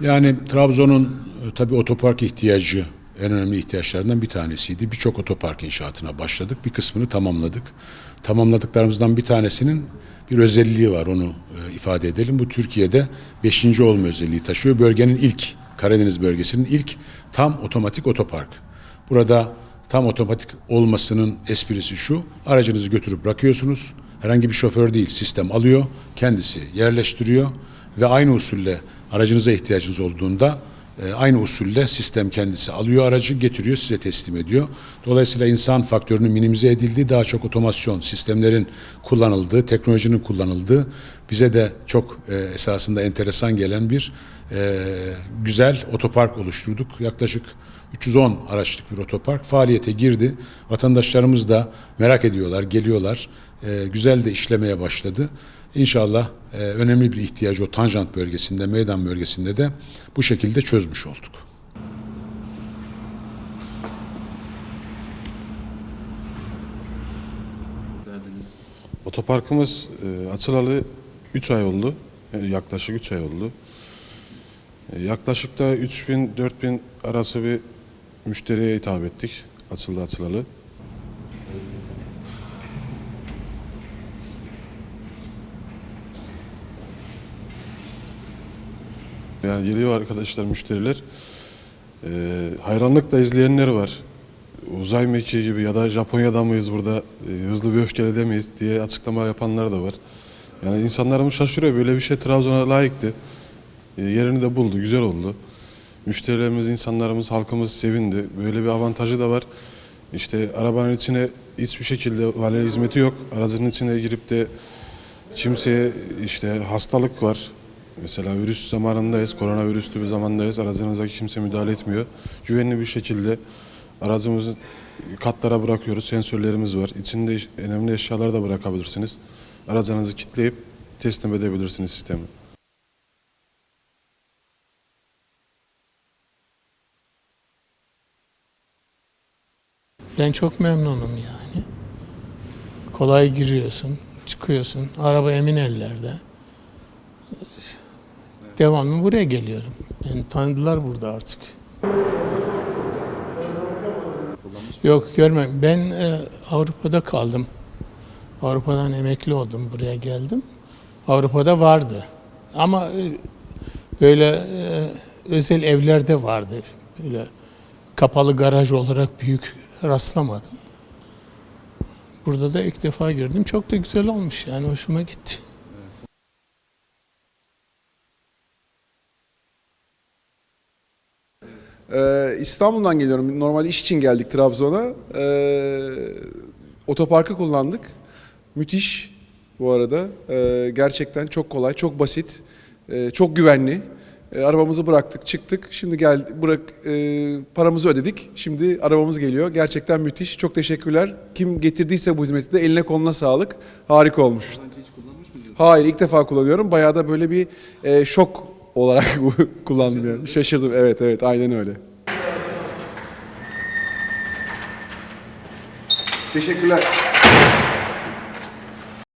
Yani Trabzon'un e, tabii otopark ihtiyacı en önemli ihtiyaçlarından bir tanesiydi. Birçok otopark inşaatına başladık. Bir kısmını tamamladık. Tamamladıklarımızdan bir tanesinin bir özelliği var onu e, ifade edelim. Bu Türkiye'de 5. olma özelliği taşıyor. Bölgenin ilk Karadeniz bölgesinin ilk tam otomatik otopark. Burada tam otomatik olmasının esprisi şu. Aracınızı götürüp bırakıyorsunuz. Herhangi bir şoför değil sistem alıyor. Kendisi yerleştiriyor ve aynı usulle aracınıza ihtiyacınız olduğunda e, aynı usulle sistem kendisi alıyor aracı getiriyor size teslim ediyor. Dolayısıyla insan faktörünün minimize edildiği daha çok otomasyon sistemlerin kullanıldığı, teknolojinin kullanıldığı bize de çok e, esasında enteresan gelen bir e, güzel otopark oluşturduk. Yaklaşık 310 araçlık bir otopark faaliyete girdi. Vatandaşlarımız da merak ediyorlar, geliyorlar. E, güzel de işlemeye başladı. İnşallah e, önemli bir ihtiyacı o tanjant bölgesinde, meydan bölgesinde de bu şekilde çözmüş olduk. Otoparkımız e, açılalı 3 ay oldu. E, yaklaşık 3 ay oldu. E, yaklaşık da 3000-4000 arası bir müşteriye hitap ettik. Açıldı açılalı. Yani geliyor arkadaşlar müşteriler. E, hayranlıkla izleyenler var. Uzay mekiği gibi ya da Japonya'da mıyız burada e, hızlı bir öfkelede miyiz diye açıklama yapanlar da var. Yani insanlarımız şaşırıyor böyle bir şey Trabzon'a layıktı. E, yerini de buldu, güzel oldu. Müşterilerimiz, insanlarımız, halkımız sevindi. Böyle bir avantajı da var. İşte arabanın içine hiçbir şekilde vale hizmeti yok. Aracın içine girip de kimseye işte hastalık var. Mesela virüs zamanındayız, koronavirüslü bir zamandayız. Aracınıza kimse müdahale etmiyor. Güvenli bir şekilde aracımızı katlara bırakıyoruz. Sensörlerimiz var. İçinde önemli eşyalar da bırakabilirsiniz. Aracınızı kilitleyip teslim edebilirsiniz sistemi. Ben çok memnunum yani. Kolay giriyorsun, çıkıyorsun. Araba emin ellerde. Devamlı buraya geliyorum. Yani tanıdılar burada artık. Yok görmem. Ben e, Avrupa'da kaldım. Avrupa'dan emekli oldum. Buraya geldim. Avrupa'da vardı. Ama e, böyle e, özel evlerde vardı. Böyle kapalı garaj olarak büyük rastlamadım. Burada da ilk defa gördüm. Çok da güzel olmuş yani hoşuma gitti. Ee, İstanbul'dan geliyorum. Normalde iş için geldik Trabzon'a. Ee, otoparkı kullandık. Müthiş bu arada. Ee, gerçekten çok kolay, çok basit, ee, çok güvenli. Ee, arabamızı bıraktık, çıktık. Şimdi gel bırak e, paramızı ödedik. Şimdi arabamız geliyor. Gerçekten müthiş. Çok teşekkürler. Kim getirdiyse bu hizmeti de eline koluna sağlık. Harika olmuş. Hayır ilk defa kullanıyorum. Bayağı da böyle bir e, şok olarak kullandım yani. Şaşırdım. Evet evet aynen öyle. Teşekkürler.